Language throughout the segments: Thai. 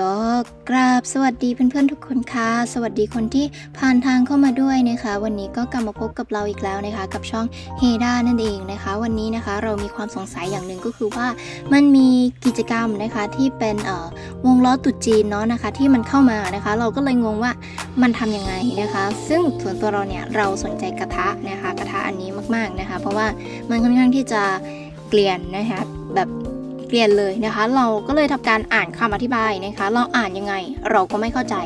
ก็กราบสวัสดีเพื่อนๆทุกคนค่ะ สวัสดีคนที่ผ่านทางเข้ามาด้วยนะคะ วันนี้ก็กลับมาพบกับเราอีกแล้วนะคะ กับช่องเฮดานั่นเองนะคะ วันนี้นะคะเรามีความสงสัยอย่างหนึ่งก็คือว่ามันมีกิจกรรมนะคะที่เป็นเอ่อวงล้อตุจีนเนาะนะคะ ที่มันเข้ามานะคะ เราก็เลยงงว่ามันทำยังไงนะคะ ซึ่งส่วนตัวเราเนี่ยเราสนใจกระทะนะคะ กระทะอันนี้มากๆนะคะ เพราะว่ามันค่อนข้างที่จะเกลียนนะคะแบบ เปลี่ยนเลยนะคะ เราก็เลยทำการอ่านคำอธิบายนะคะ เราอ่านยังไงเราก็ไม่เข้าใจ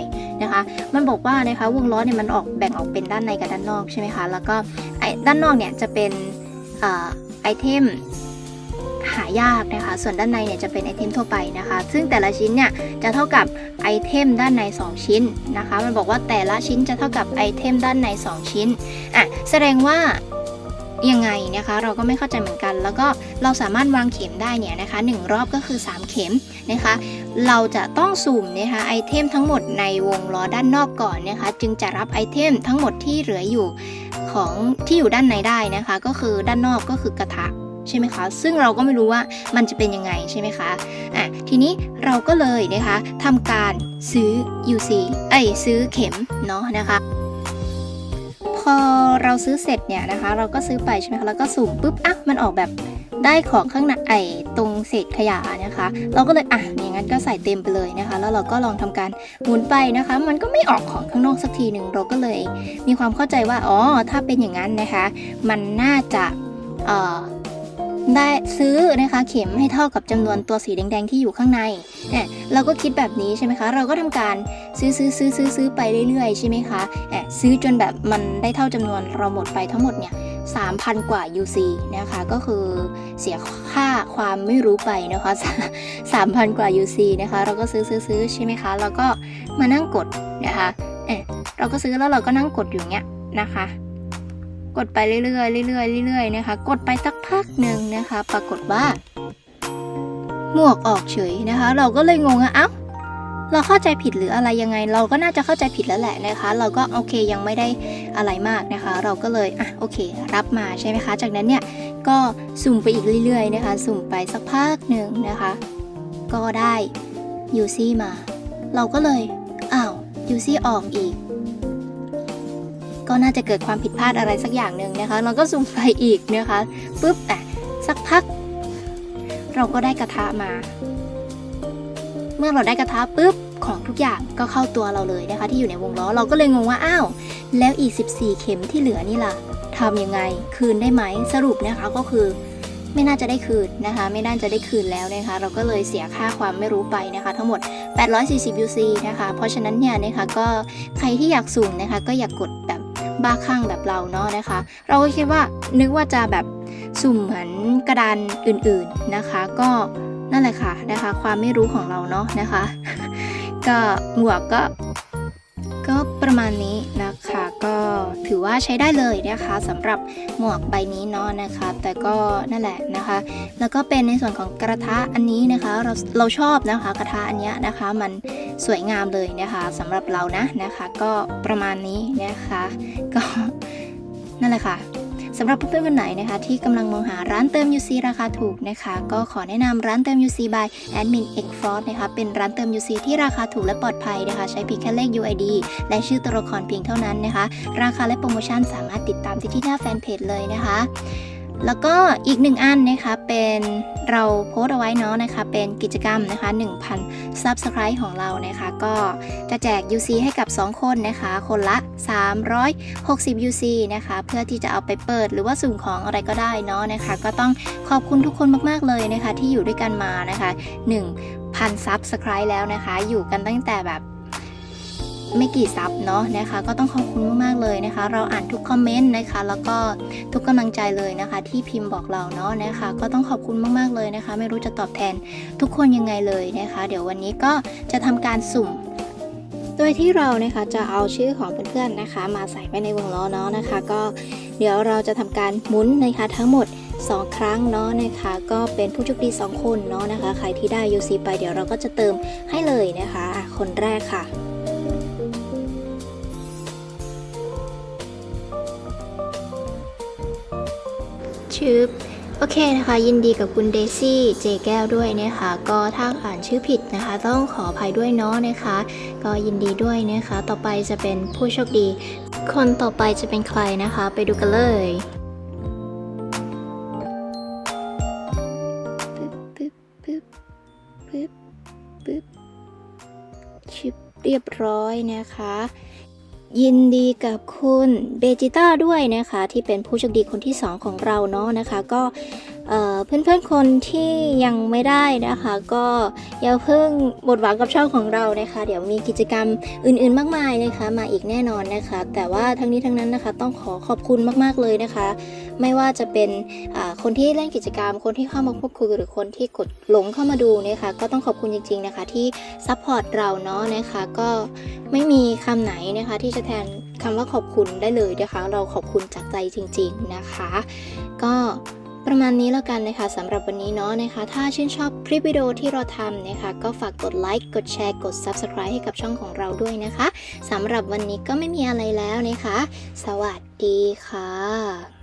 นะคะ มันบอกว่านะคะวงล้อเนี่ยมันออกแบ่งออกเป็นด้านในกับด้านนอกใช่ไหมคะ แล้วก็ด้านนอกเนี่ยจะเป็นอไอเทมหายากนะคะ ส่วนด้านในเนี่ยจะเป็นไอเทมทั่วไปนะคะ ซึ่งแต่ละชิ้นเนี่ยจะเท่ากับไอเทมด้านใน 2 ชิ้นนะคะ มันบอกว่าแต่ละชิ้นจะเท่ากับไอเทมด้านใน 2 ชิ้นอะแสดงว่า ยังไงนะคะ เราก็ไม่เข้าใจเหมือนกัน แล้วก็เราสามารถวางเข็มได้เนี่ยนะคะหนึ่งรอบก็คือ 3 เข็มนะคะ เราจะต้องสุ่มนะคะไอเทมทั้งหมดในวงล้อด้านนอกก่อนนะคะ จึงจะรับไอเทมทั้งหมดที่เหลืออยู่ของที่อยู่ด้านในได้นะคะ ก็คือด้านนอกก็คือกระทะใช่ไหมคะ ซึ่งเราก็ไม่รู้ว่ามันจะเป็นยังไงใช่ไหมคะ อะ ทีนี้เราก็เลยนะคะทำการซื้อ UC เอ้ยซื้อเข็มเนาะนะคะ พอเราซื้อเสร็จเนี่ยนะคะ เราก็ซื้อไปใช่ไหมคะแล้วก็สุ่มปุ๊บอะมันออกแบบได้ของข้างในไอตรงเศษขยะนะคะ เราก็เลยอะอย่างนั้นก็ใส่เต็มไปเลยนะคะ แล้วเราก็ลองทำการหมุนไปนะคะ มันก็ไม่ออกของข้างนอกสักทีหนึ่งเราก็เลยมีความเข้าใจว่าอ๋อถ้าเป็นอย่างนั้นนะคะ มันน่าจะเอ่อ ได้ซื้อนะคะเข็มให้เท่ากับจำนวนตัวสีแดงๆที่อยู่ข้างในเนี่ยเราก็คิดแบบนี้ใช่ไหมคะ เราก็ทำการซื้อซื้อซื้อซื้อซื้อไปเรื่อยๆใช่ไหมคะแอบซื้อจนแบบมันได้เท่าจำนวนเราหมดไปทั้งหมดเนี่ย3,000กว่า UC นะคะ ก็คือเสียค่าความไม่รู้ไปนะคะ3,000กว่า UC นะคะ เราก็ซื้อซื้อซื้อใช่ไหมคะ แล้วก็มานั่งกดนะคะ เอะเราก็ซื้อแล้วเราก็นั่งกดอยู่เนี้ยนะคะ กดไปเรื่อยๆเรื่อยๆเรื่อยๆนะคะ กดไปสักพักหนึ่งนะคะ ปรากฏว่าหมวกออกเฉยนะคะ เราก็เลยงงอะเอ้าเราเข้าใจผิดหรืออะไรยังไง เราก็น่าจะเข้าใจผิดแล้วแหละนะคะ เราก็โอเคยังไม่ได้อะไรมากนะคะ เราก็เลยอะโอเค รับมาใช่ไหมคะ จากนั้นเนี่ยก็สุ่มไปอีกเรื่อยๆนะคะ สุ่มไปสักพักหนึ่งนะคะ ก็ได้ยูซี่มา เราก็เลยอ้าวยูซี่ออกอีก ก็น่าจะเกิดความผิดพลาดอะไรสักอย่างหนึ่งนะคะ เราก็สุ่มไปอีกนะคะปุ๊บอะสักพัก เราก็ได้กระทะมา เมื่อเราได้กระทะปุ๊บของทุกอย่างก็เข้าตัวเราเลยนะคะ ที่อยู่ในวงล้อเราก็เลยงงว่าอ้าวแล้วอีก 14 เข็มที่เหลือนี่ล่ะทำยังไงคืนได้ไหมสรุปนะคะก็คือไม่น่าจะได้คืนนะคะ ไม่น่าจะได้คืนแล้วนะคะ เราก็เลยเสียค่าความไม่รู้ไปนะคะ ทั้งหมด 840 UC นะคะ เพราะฉะนั้นเนี่ยนะคะก็ใครที่อยากสุ่มนะคะ ก็อยากกดแบบ บ้าคลั่งแบบเราเนาะนะคะ เราก็คิดว่านึกว่าจะแบบสุ่มเหมือนกระดานอื่นๆนะคะ ก็นั่นแหละค่ะนะคะ ความไม่รู้ของเราเนาะนะคะ ก็หมวกก็ก็ประมาณนี้นารถใช้ได้เลยนะคะสำหรับหมวกใบนี้เนาะนะคะ แต่ก็นั่นแหละนะคะ แล้วก็เป็นในส่วนของกระทะอันนี้นะคะเราเราชอบนะคะกระทะอันนี้นะคะมันสวยงามเลยนะคะสำหรับเรานะนะคะ ก็ประมาณนี้นะคะ ก็นั่นแหละค่ะ สำหรับเพื่อนๆคนไหนนะคะ ที่กำลังมองหาร้านเติม UC ราคาถูกนะคะ ก็ขอแนะนำร้านเติม UC by Admin X Frost นะคะเป็นร้านเติม UC ที่ราคาถูกและปลอดภัยนะคะ ใช้เพียงแค่เลข UID และชื่อตัวละครเพียงเท่านั้นนะคะ ราคาและโปรโมชั่นสามารถติดตามได้ที่หน้าแฟนเพจเลยนะคะ แล้วก็อีกหนึ่งอันนะคะเป็นเราโพสต์เอาไว้เนาะนะคะเป็นกิจกรรมนะคะ 1,000 Subscribe ของเรานะคะ ก็จะแจก UC ให้กับ 2 คนนะคะ คนละ 360 UC นะคะ เพื่อที่จะเอาไปเปิดหรือว่าสุ่มของอะไรก็ได้เนาะนะคะ ก็ต้องขอบคุณทุกคนมากๆเลยนะคะ ที่อยู่ด้วยกันมานะคะ 1,000 Subscribe แล้วนะคะ อยู่กันตั้งแต่แบบ ไม่กี่ซับเนาะนะคะ ก็ต้องขอบคุณมากๆเลยนะคะ เราอ่านทุกคอมเมนต์นะคะ แล้วก็ทุกกำลังใจเลยนะคะ ที่พิมพ์บอกเราเนาะนะคะ ก็ต้องขอบคุณมากๆเลยนะคะ ไม่รู้จะตอบแทนทุกคนยังไงเลยนะคะ เดี๋ยววันนี้ก็จะทำการสุ่มโดยที่เรานะคะจะเอาชื่อของเพื่อนๆนะคะ มาใส่ไว้ในวงล้อเนาะนะคะ ก็เดี๋ยวเราจะทำการหมุนนะคะทั้งหมด 2 ครั้งเนาะนะคะ ก็เป็นผู้โชคดี 2 คนเนาะนะคะ ใครที่ได้ UC ไปเดี๋ยวเราก็จะเติมให้เลยนะคะ คนแรกค่ะ ชืบโอเคนะคะ ยินดีกับคุณเดซี่เจแก้วด้วยนะคะ ก็ถ้าอ่านชื่อผิดนะคะ ต้องขออภัยด้วยเนาะนะคะ ก็ยินดีด้วยนะคะ ต่อไปจะเป็นผู้โชคดี คนต่อไปจะเป็นใครนะคะ ไปดูกันเลยปึ๊บปึ๊บปึ๊บปึ๊บปึ๊บชิปเรียบร้อยนะคะ ยินดีกับคุณเบจิต้าด้วยนะคะ ที่เป็นผู้โชคดีคนที่ 2 ของเราเนาะนะคะ ก็ เพื่อนๆคนที่ยังไม่ได้นะคะ ก็อย่าเพิ่งบดหวังกับช่องของเรานะคะ เดี๋ยวมีกิจกรรมอื่นๆมากมายนะคะ มาอีกแน่นอนนะคะ แต่ว่าทั้งนี้ทั้งนั้นนะคะ ต้องขอขอบคุณมากๆเลยนะคะ ไม่ว่าจะเป็นคนที่เล่นกิจกรรม คนที่เข้ามาพูดคุยหรือคนที่กดหลงเข้ามาดูนะคะ ก็ต้องขอบคุณจริง ๆนะคะ ที่ซัพพอร์ตเราเนาะนะคะ ก็ไม่มีคำไหนนะคะที่จะแทนคำว่าขอบคุณได้เลยนะคะ เราขอบคุณจากใจจริง ๆนะคะ ก็ ประมาณนี้แล้วกันนะคะสำหรับวันนี้เนาะนะคะ ถ้าชื่นชอบคลิปวิดีโอที่เราทำนะคะ ก็ฝากกดไลค์กดแชร์กด Subscribe ให้กับช่องของเราด้วยนะคะสำหรับวันนี้ก็ไม่มีอะไรแล้วนะคะ สวัสดีค่ะ